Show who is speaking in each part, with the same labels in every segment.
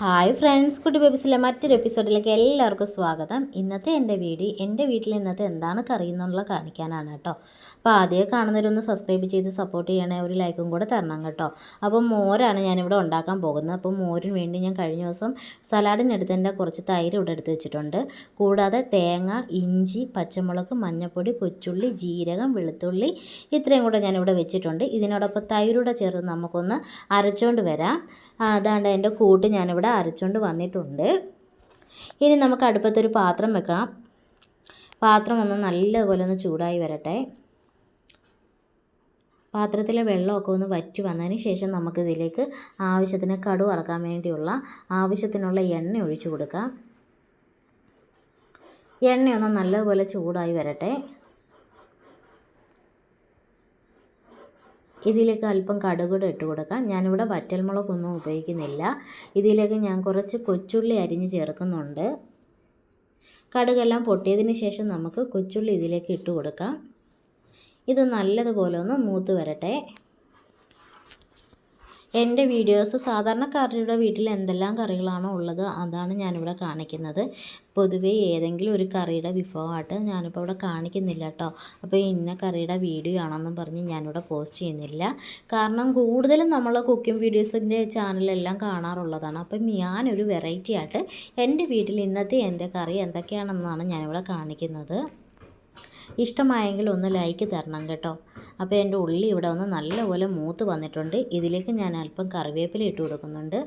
Speaker 1: Hi friends കുട്ടി ബേബീസിലെ മറ്റൊരു എപ്പിസോഡിലേക്ക് എല്ലാവർക്കും സ്വാഗതം. ഇന്നത്തെ എന്റെ വീഡിയോ എന്റെ വീട്ടിൽ ഇന്നത്തെ എന്താണ് കറി എന്നുള്ള കാണിക്കാനാണ് കേട്ടോ. അപ്പോൾ ആദ്യമേ കാണുന്നവരൊന്ന് സബ്സ്ക്രൈബ് ചെയ്ത് സപ്പോർട്ട് ചെയ്യണേ ഒരു ലൈക്കും കൂടെ തരണം കേട്ടോ. അപ്പോൾ മോരാണ് ഞാനിവിടെ ഉണ്ടാക്കാൻ പോകുന്നത്. അപ്പോൾ മോരിന് വേണ്ടി ഞാൻ കഴിഞ്ഞ ദിവസം സലാഡിനെടുത്തതിന്റെ കുറച്ച് തൈര് ഇവിടെ എടുത്ത് വെച്ചിട്ടുണ്ട്. കൂടാതെ തേങ്ങ ഇഞ്ചി പച്ചമുളക് മഞ്ഞൾപ്പൊടി കൊച്ചുള്ളി ജീരകം വെളുത്തുള്ളി ഇത്രയും കൂടെ ഞാനിവിടെ വെച്ചിട്ടുണ്ട്. ഇതിനോടൊപ്പം തൈരൂടെ ചേർത്ത് നമുക്കൊന്ന് അരച്ചുകൊണ്ട് വരാം. അതാണ്ട് എന്റെ കൂട്ട് ഞാനിവിടെ അരച്ചുകൊണ്ട് വന്നിട്ടുണ്ട്. ഇനി നമുക്ക് അടുപ്പത്തൊരു പാത്രം വെക്കാം. പാത്രം ഒന്ന് നല്ലപോലെ ഒന്ന് ചൂടായി വരട്ടെ. പാത്രത്തിലെ വെള്ളമൊക്കെ ഒന്ന് വറ്റി വന്നതിന് ശേഷം നമുക്കിതിലേക്ക് ആവശ്യത്തിന് കടു വറക്കാൻ വേണ്ടിയുള്ള ആവശ്യത്തിനുള്ള എണ്ണ ഒഴിച്ചു കൊടുക്കാം. എണ്ണയൊന്ന് നല്ലപോലെ ചൂടായി വരട്ടെ. ഇതിലേക്ക് അല്പം കടുകൂടെ ഇട്ട് കൊടുക്കാം. ഞാനിവിടെ വറ്റൽമുളകൊന്നും ഉപയോഗിക്കുന്നില്ല. ഇതിലേക്ക് ഞാൻ കുറച്ച് കൊച്ചുള്ളി അരിഞ്ഞ് ചേർക്കുന്നുണ്ട്. കടുകെല്ലാം പൊട്ടിയതിന് ശേഷം നമുക്ക് കൊച്ചുള്ളി ഇതിലേക്ക് ഇട്ട് കൊടുക്കാം. ഇത് നല്ലതുപോലെ ഒന്ന് മൂത്ത് വരട്ടെ. എന്റെ വീഡിയോസ് സാധാരണക്കാരുടെ വീട്ടിൽ എന്തെല്ലാം കറികളാണോ ഉള്ളത് അതാണ് ഞാനിവിടെ കാണിക്കുന്നത്. പൊതുവേ ഏതെങ്കിലും ഒരു കറിയുടെ വിഭവമായിട്ട് ഞാനിപ്പോൾ ഇവിടെ കാണിക്കുന്നില്ല കേട്ടോ. അപ്പോൾ ഇന്ന കറിയുടെ വീഡിയോ ആണെന്നും പറഞ്ഞ് ഞാനിവിടെ പോസ്റ്റ് ചെയ്യുന്നില്ല. കാരണം കൂടുതലും നമ്മൾ കുക്കിംഗ് വീഡിയോസിന്റെ ചാനലെല്ലാം കാണാറുള്ളതാണ്. അപ്പം ഞാനൊരു വെറൈറ്റി ആയിട്ട് എന്റെ വീട്ടിൽ ഇന്നത്തെ എന്റെ കറി എന്തൊക്കെയാണെന്നാണ് ഞാനിവിടെ കാണിക്കുന്നത്. ഇഷ്ടമായെങ്കിൽ ഒന്ന് ലൈക്ക് തരണം കേട്ടോ. അപ്പോൾ എന്റെ ഉള്ളി ഇവിടെ ഒന്ന് നല്ലപോലെ മൂത്ത് വന്നിട്ടുണ്ട്. ഇതിലേക്ക് ഞാൻ അല്പം കറിവേപ്പില ഇട്ട് കൊടുക്കുന്നുണ്ട്.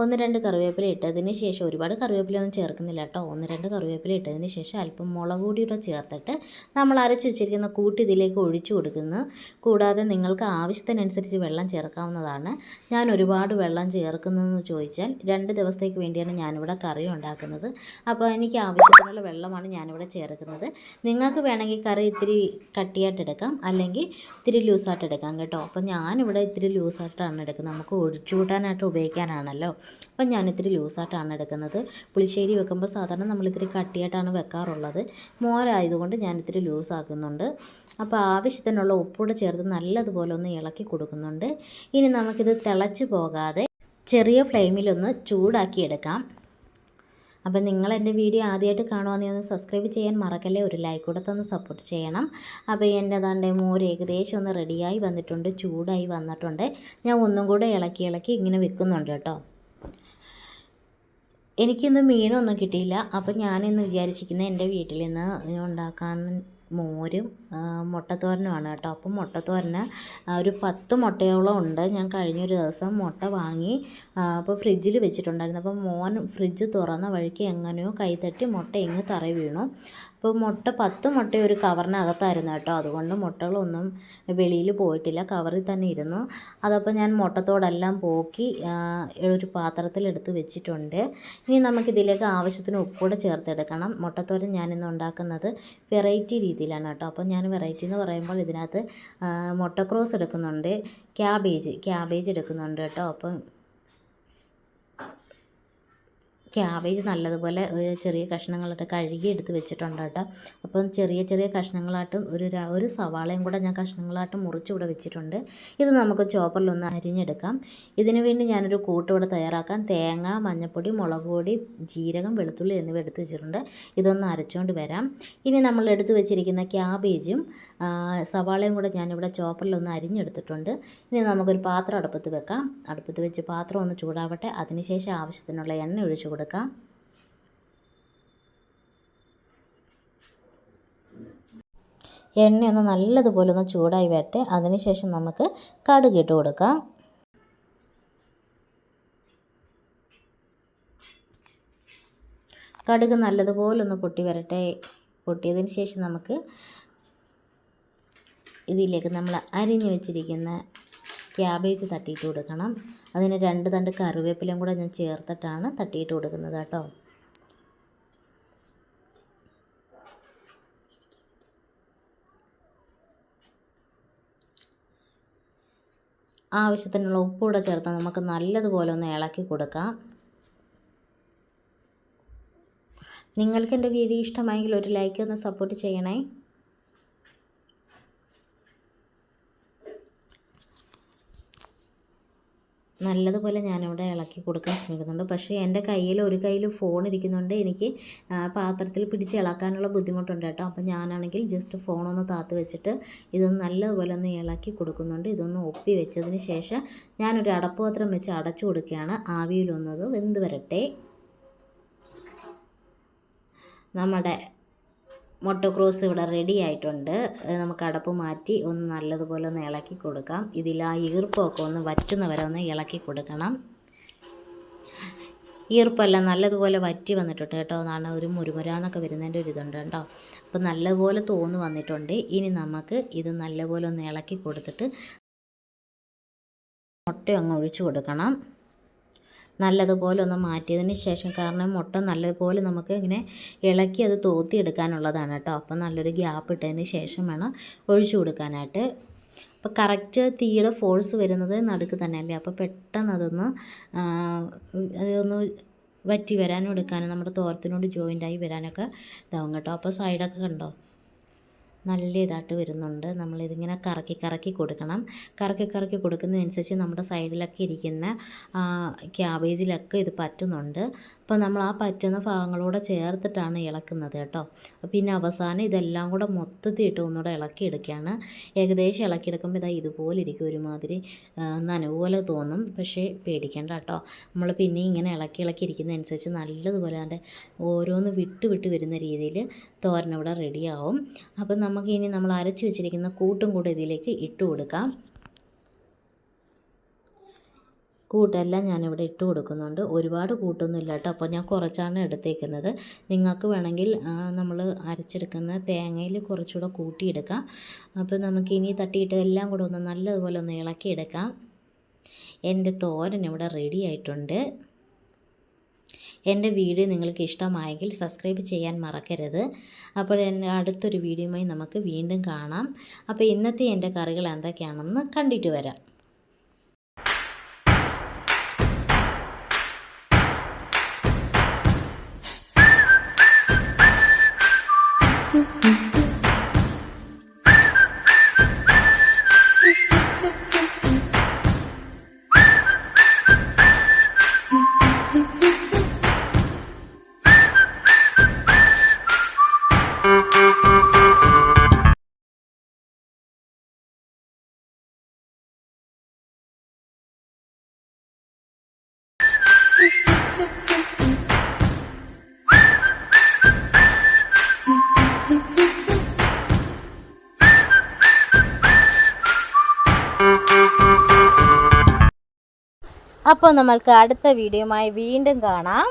Speaker 1: ഒന്ന് രണ്ട് കറിവേപ്പില ഇട്ടതിന് ശേഷം ഒരുപാട് കറിവേപ്പില ഒന്നും ചേർക്കുന്നില്ല കേട്ടോ. ഒന്ന് രണ്ട് കറിവേപ്പില ഇട്ടതിന് ശേഷം അല്പം മുളക് പൊടിയുടെ ചേർത്തിട്ട് നമ്മൾ അരച്ച് വെച്ചിരിക്കുന്ന കൂട്ട് ഇതിലേക്ക് ഒഴിച്ചു കൊടുക്കുന്നു. കൂടാതെ നിങ്ങൾക്ക് ആവശ്യത്തിനനുസരിച്ച് വെള്ളം ചേർക്കാവുന്നതാണ്. ഞാൻ ഒരുപാട് വെള്ളം ചേർക്കുന്നതെന്ന് ചോദിച്ചാൽ രണ്ട് ദിവസത്തേക്ക് വേണ്ടിയാണ് ഞാനിവിടെ കറി ഉണ്ടാക്കുന്നത്. അപ്പോൾ എനിക്ക് ആവശ്യത്തിനുള്ള വെള്ളമാണ് ഞാനിവിടെ ചേർക്കുന്നത്. നിങ്ങൾക്ക് വേണമെങ്കിൽ കറി ഇത്തിരി കട്ടിയായിട്ട് എടുക്കാം. അല്ലെങ്കിൽ ഇത്തിരി ലൂസായിട്ട് എടുക്കാം കേട്ടോ. അപ്പോൾ ഞാനിവിടെ ഇത്തിരി ലൂസായിട്ടാണ് എടുക്കുന്നത്. നമുക്ക് ഒഴിച്ചു കൂട്ടാനായിട്ട് ഉപയോഗിക്കാനാണല്ലോ. അപ്പം ഞാനിത്തിരി ലൂസായിട്ടാണ് എടുക്കുന്നത്. പുളിശ്ശേരി വെക്കുമ്പോൾ സാധാരണ നമ്മളിത്തിരി കട്ടിയായിട്ടാണ് വെക്കാറുള്ളത്. മോരായതുകൊണ്ട് ഞാനിത്തിരി ലൂസാക്കുന്നുണ്ട്. അപ്പോൾ ആവശ്യത്തിനുള്ള ഉപ്പൂടെ ചേർത്ത് നല്ലതുപോലെ ഒന്ന് ഇളക്കി കൊടുക്കുന്നുണ്ട്. ഇനി നമുക്കിത് തിളച്ച് പോകാതെ ചെറിയ ഫ്ലെയിമിലൊന്ന് ചൂടാക്കി എടുക്കാം. അപ്പം നിങ്ങൾ എന്റെ വീഡിയോ ആദ്യമായിട്ട് കാണുവാണെങ്കിൽ ഒന്ന് സബ്സ്ക്രൈബ് ചെയ്യാൻ മറക്കല്ലേ? ഒരു ലൈക്ക് കൂടെ തന്ന് സപ്പോർട്ട് ചെയ്യണം. അപ്പോൾ എന്റെ അതാണ്ട് മോര് ഏകദേശം ഒന്ന് റെഡിയായി വന്നിട്ടുണ്ട് ചൂടായി വന്നിട്ടുണ്ട്. ഞാൻ ഒന്നും കൂടെ ഇളക്കി ഇളക്കി ഇങ്ങനെ വെക്കുന്നുണ്ട് കേട്ടോ. എനിക്കിന്ന് മീനൊന്നും കിട്ടിയില്ല. അപ്പം ഞാനിന്ന് വിചാരിച്ചിരിക്കുന്നത് എന്റെ വീട്ടിൽ നിന്ന് ഉണ്ടാക്കാൻ മോരും മുട്ടത്തോരനുമാണ് കേട്ടോ. അപ്പം മുട്ടത്തോരന് ഒരു പത്ത് മുട്ടയോളം ഉണ്ട്. ഞാൻ കഴിഞ്ഞൊരു ദിവസം മുട്ട വാങ്ങി അപ്പോൾ ഫ്രിഡ്ജിൽ വെച്ചിട്ടുണ്ടായിരുന്നു. അപ്പോൾ മോൻ ഫ്രിഡ്ജ് തുറന്ന വഴിക്ക് എങ്ങനെയോ കൈതട്ടി മുട്ട ഇങ്ങ് തറ വീണു. അപ്പോൾ മുട്ട പത്ത് മുട്ട ഒരു കവറിനകത്തായിരുന്നു കേട്ടോ. അതുകൊണ്ട് മുട്ടകളൊന്നും വെളിയിൽ പോയിട്ടില്ല. കവറിൽ തന്നെ ഇരുന്നു. അതപ്പോൾ ഞാൻ മുട്ടത്തോടെല്ലാം പോക്കി ഒരു പാത്രത്തിലെടുത്ത് വെച്ചിട്ടുണ്ട്. ഇനി നമുക്കിതിലേക്ക് ആവശ്യത്തിന് ഉപ്പൂടെ ചേർത്തെടുക്കണം. മുട്ടത്തോരൻ ഞാനിന്ന് ഉണ്ടാക്കുന്നത് വെറൈറ്റി രീതിയിലാണ് കേട്ടോ. അപ്പോൾ ഞാൻ വെറൈറ്റി എന്ന് പറയുമ്പോൾ ഇതിനകത്ത് മുട്ട മുട്ടക്രോസ് എടുക്കുന്നുണ്ട് ക്യാബേജ് ക്യാബേജ് എടുക്കുന്നുണ്ട് കേട്ടോ. അപ്പം ക്യാബേജ് നല്ലതുപോലെ ചെറിയ കഷ്ണങ്ങളായിട്ട് കഴുകി എടുത്ത് വെച്ചിട്ടുണ്ട് കേട്ടോ അപ്പം ചെറിയ ചെറിയ കഷ്ണങ്ങളായിട്ടും ഒരു ഒരു സവാളയും കൂടെ ഞാൻ കഷ്ണങ്ങളായിട്ട് മുറിച്ച് ഇവിടെ വെച്ചിട്ടുണ്ട്. ഇത് നമുക്ക് ചോപ്പറിലൊന്ന് അരിഞ്ഞെടുക്കാം. ഇതിനു വേണ്ടി ഞാനൊരു കൂട്ടിവിടെ തയ്യാറാക്കാൻ തേങ്ങ മഞ്ഞൾപ്പൊടി മുളക് പൊടി ജീരകം വെളുത്തുള്ളി എന്നിവ എടുത്ത് വെച്ചിട്ടുണ്ട്. ഇതൊന്ന് അരച്ചുകൊണ്ട് വരാം. ഇനി നമ്മൾ എടുത്ത് വെച്ചിരിക്കുന്ന ക്യാബേജും സവാളയും കൂടെ ഞാനിവിടെ ചോപ്പറിലൊന്ന് അരിഞ്ഞെടുത്തിട്ടുണ്ട്. ഇനി നമുക്കൊരു പാത്രം അടുപ്പത്ത് വെക്കാം. അടുപ്പത്ത് വെച്ച് പാത്രം ഒന്ന് ചൂടാവട്ടെ. അതിനുശേഷം ആവശ്യത്തിനുള്ള എണ്ണ ഒഴിച്ചു എണ്ണയൊന്ന് നല്ലതുപോലെ ഒന്ന് ചൂടായി വരട്ടെ. അതിനുശേഷം നമുക്ക് കടുക് ഇട്ട് കൊടുക്കാം. കടുക് നല്ലതുപോലെ ഒന്ന് പൊട്ടി വരട്ടെ. പൊട്ടിയതിന് ശേഷം നമുക്ക് ഇതിലേക്ക് നമ്മൾ അരിഞ്ഞു വെച്ചിരിക്കുന്ന ക്യാബേജ് തട്ടിയിട്ട് കൊടുക്കണം. അതിന് രണ്ട് തണ്ട് കറിവേപ്പിലയും കൂടെ ഞാൻ ചേർത്തിട്ടാണ് തട്ടിയിട്ട് കൊടുക്കുന്നത് കേട്ടോ. ആവശ്യത്തിനുള്ള ഉപ്പൂടെ ചേർത്ത് നമുക്ക് നല്ലതുപോലെ ഒന്ന് ഇളക്കി കൊടുക്കാം. നിങ്ങൾക്ക് എന്റെ വീഡിയോ ഇഷ്ടമായെങ്കിൽ ഒരു ലൈക്ക് ഒന്ന് സപ്പോർട്ട് ചെയ്യണേ. നല്ലതുപോലെ ഞാനിവിടെ ഇളക്കി കൊടുക്കാൻ ശ്രമിക്കുന്നുണ്ട്. പക്ഷേ എന്റെ കയ്യിൽ ഒരു കയ്യിൽ ഫോൺ ഇരിക്കുന്നുണ്ട്. എനിക്ക് പാത്രത്തിൽ പിടിച്ച് ഇളക്കാനുള്ള ബുദ്ധിമുട്ടുണ്ട് കേട്ടോ. അപ്പോൾ ഞാനാണെങ്കിൽ ജസ്റ്റ് ഫോണൊന്ന് താത്ത് വെച്ചിട്ട് ഇതൊന്ന് നല്ലതുപോലെ ഒന്ന് ഇളക്കി കൊടുക്കുന്നുണ്ട്. ഇതൊന്ന് ഒപ്പി വെച്ചതിന് ശേഷം ഞാനൊരു അടപ്പുപാത്രം വെച്ച് അടച്ചു കൊടുക്കുകയാണ്. ആവിയിലൊന്നത് വെന്ത് വരട്ടെ. നമ്മുടെ മൊട്ടോക്രോസ് ഇവിടെ റെഡി ആയിട്ടുണ്ട്. നമുക്ക് അടപ്പ് മാറ്റി ഒന്ന് നല്ലതുപോലെ ഒന്ന് ഇളക്കി കൊടുക്കാം. ഇതിൽ ആ ഈർപ്പമൊക്കെ ഒന്ന് വറ്റുന്ന വരെ ഒന്ന് ഇളക്കി കൊടുക്കണം. ഈർപ്പെല്ലാം നല്ലതുപോലെ വറ്റി വന്നിട്ടുണ്ട് കേട്ടോ. എന്നാണ് ഒരു മുരുമുരാന്നൊക്കെ വരുന്നതിന്റെ ഒരു ഇതുണ്ട് കേട്ടോ. അപ്പോൾ നല്ലതുപോലെ തോന്നു വന്നിട്ടുണ്ട്. ഇനി നമുക്ക് ഇത് നല്ലപോലെ ഒന്ന് ഇളക്കി കൊടുത്തിട്ട് മുട്ട അങ്ങ് ഒഴിച്ചു കൊടുക്കണം. നല്ലതുപോലെ ഒന്ന് മാറ്റിയതിന് ശേഷം കാരണം മുട്ട നല്ലതുപോലെ നമുക്ക് ഇങ്ങനെ ഇളക്കി അത് തോത്തി എടുക്കാനുള്ളതാണ് കേട്ടോ. അപ്പോൾ നല്ലൊരു ഗ്യാപ്പ് ഇട്ടതിന് ശേഷം വേണം ഒഴിച്ചു കൊടുക്കാനായിട്ട്. അപ്പോൾ കറക്റ്റ് തീയുടെ ഫോഴ്സ് വരുന്നത് നടുക്ക് തന്നെയല്ലേ? അപ്പോൾ പെട്ടെന്ന് അതൊന്ന് അതൊന്ന് വറ്റി വരാനും എടുക്കാനും നമ്മുടെ തോരത്തിനോട് ജോയിന്റായി വരാനൊക്കെ ഇതാവും കേട്ടോ. അപ്പോൾ സൈഡൊക്കെ കണ്ടോ? നല്ല ഇതായിട്ട് വരുന്നുണ്ട്. നമ്മളിതിങ്ങനെ കറക്കി കറക്കി കൊടുക്കണം. കറക്കി കറക്കി കൊടുക്കുന്നതനുസരിച്ച് നമ്മുടെ സൈഡിലൊക്കെ ഇരിക്കുന്ന ക്യാബേജിലൊക്കെ ഇത് പറ്റുന്നുണ്ട്. അപ്പോൾ നമ്മൾ ആ പറ്റുന്ന ഭാഗങ്ങളൂടെ ചേർത്തിട്ടാണ് ഇളക്കുന്നത് കേട്ടോ. പിന്നെ അവസാനം ഇതെല്ലാം കൂടെ മൊത്തത്തിൽ ഇട്ട് ഒന്നുകൂടെ ഇളക്കിയെടുക്കുകയാണ് ഏകദേശം ഇളക്കിയെടുക്കുമ്പോൾ ഇതാ ഇതുപോലെ ഇരിക്കും ഒരുമാതിരി നനവുപോലെ നനവ് തോന്നും. പക്ഷേ പേടിക്കേണ്ട കേട്ടോ. നമ്മൾ പിന്നെ ഇങ്ങനെ ഇളക്കി ഇളക്കി ഇരിക്കുന്നതനുസരിച്ച് നല്ലതുപോലെ അതിന്റെ ഓരോന്ന് വിട്ട് വിട്ട് വരുന്ന രീതിയിൽ തോരനവിടെ റെഡിയാവും അപ്പം നമുക്ക് ഇനി നമ്മൾ അരച്ച് വെച്ചിരിക്കുന്ന കൂട്ടും കൂടെ ഇതിലേക്ക് ഇട്ട് കൊടുക്കാം. കൂട്ടെല്ലാം ഞാനിവിടെ ഇട്ട് കൊടുക്കുന്നുണ്ട്. ഒരുപാട് കൂട്ടൊന്നും ഇല്ല കേട്ടോ. അപ്പോൾ ഞാൻ കുറച്ചാണ് എടുത്തേക്കുന്നത്. നിങ്ങൾക്ക് വേണമെങ്കിൽ നമ്മൾ അരച്ചെടുക്കുന്ന തേങ്ങയിൽ കുറച്ചുകൂടെ കൂട്ടിയെടുക്കാം. അപ്പോൾ നമുക്ക് ഇനി തട്ടിയിട്ട് എല്ലാം കൂടെ ഒന്ന് നല്ലതുപോലെ ഒന്ന് ഇളക്കിയെടുക്കാം. എന്റെ തോരൻ ഇവിടെ റെഡി ആയിട്ടുണ്ട്. എന്റെ വീഡിയോ നിങ്ങൾക്ക് ഇഷ്ടമായെങ്കിൽ സബ്സ്ക്രൈബ് ചെയ്യാൻ മറക്കരുത്. അപ്പോൾ അടുത്തൊരു വീഡിയോയുമായി നമുക്ക് വീണ്ടും കാണാം. അപ്പോൾ ഇന്നത്തെ എന്റെ കറികൾ എന്തൊക്കെയാണെന്ന് കണ്ടിട്ട് വരാം. അപ്പോൾ നമ്മൾക്ക് അടുത്ത വീഡിയോയുമായി വീണ്ടും കാണാം.